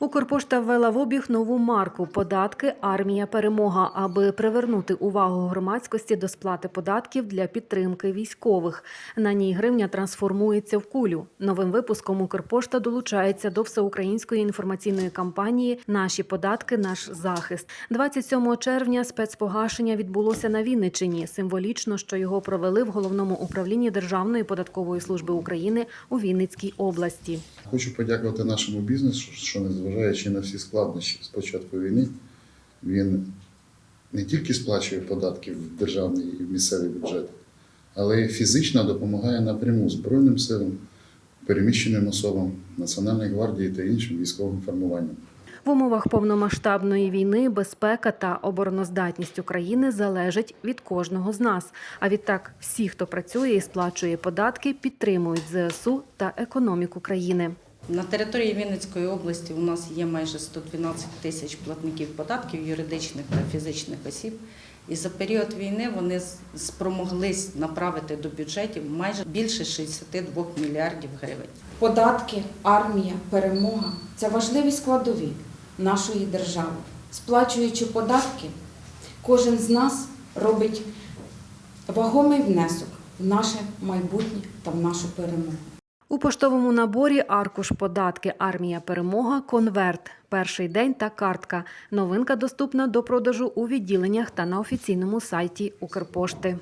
Укрпошта ввела в обіг нову марку податки Армія перемога, аби привернути увагу громадськості до сплати податків для підтримки військових. На ній гривня трансформується в кулю. Новим випуском Укрпошта долучається до всеукраїнської інформаційної кампанії Наші податки, наш захист. 27 червня спецпогашення відбулося на Вінниччині. Символічно, що його провели в головному управлінні Державної податкової служби України у Вінницькій області. Хочу подякувати нашому бізнесу, що незважаючи на всі складнощі з початку війни, він не тільки сплачує податки в державний і в місцевий бюджет, але й фізично допомагає напряму Збройним силам, переміщеним особам, Національній гвардії та іншим військовим формуванням. В умовах повномасштабної війни безпека та обороноздатність України залежить від кожного з нас. А відтак, всі, хто працює і сплачує податки, підтримують ЗСУ та економіку країни. На території Вінницької області у нас є майже 112 тисяч платників податків юридичних та фізичних осіб. І за період війни вони спромоглись направити до бюджетів майже більше 62 мільярдів гривень. Податки, армія, перемога це важливі складові нашої держави. Сплачуючи податки, кожен з нас робить вагомий внесок в наше майбутнє та в нашу перемогу. У поштовому наборі аркуш податки Армія перемога конверт. Перший день та картка. Новинка доступна до продажу у відділеннях та на офіційному сайті Укрпошти.